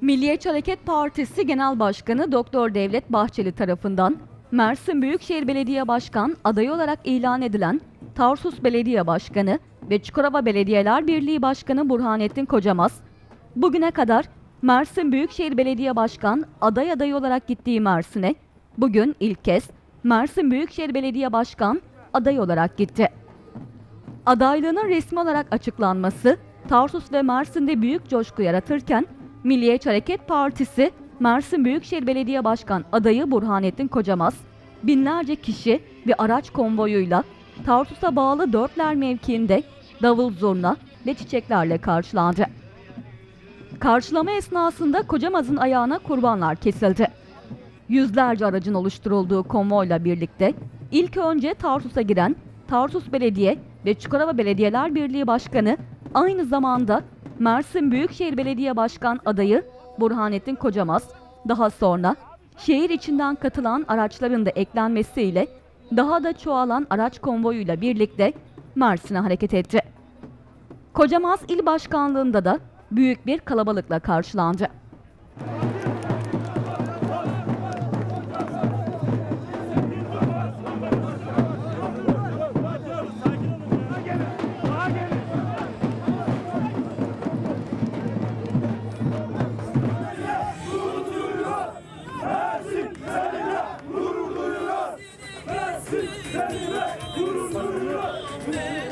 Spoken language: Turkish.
Milliyetçi Hareket Partisi Genel Başkanı Doktor Devlet Bahçeli tarafından Mersin Büyükşehir Belediye Başkan adayı olarak ilan edilen Tarsus Belediye Başkanı ve Çukurova Belediyeler Birliği Başkanı Burhanettin Kocamaz, bugüne kadar Mersin Büyükşehir Belediye Başkan aday adayı olarak gittiği Mersin'e bugün ilk kez Mersin Büyükşehir Belediye Başkan adayı olarak gitti. Adaylığının resmi olarak açıklanması Tarsus ve Mersin'de büyük coşku yaratırken Milliyetçi Hareket Partisi Mersin Büyükşehir Belediye Başkan adayı Burhanettin Kocamaz binlerce kişi ve araç konvoyuyla Tarsus'a bağlı Dörtler mevkiinde davul zurna ve çiçeklerle karşılandı. Karşılama esnasında Kocamaz'ın ayağına kurbanlar kesildi. Yüzlerce aracın oluşturulduğu konvoyla birlikte ilk önce Tarsus'a giren Tarsus Belediye ve Çukurova Belediyeler Birliği Başkanı aynı zamanda Mersin Büyükşehir Belediye Başkan adayı Burhanettin Kocamaz daha sonra şehir içinden katılan araçların da eklenmesiyle daha da çoğalan araç konvoyuyla birlikte Mersin'e hareket etti. Kocamaz İl Başkanlığında da büyük bir kalabalıkla karşılandı. kendine gurur duyuyor.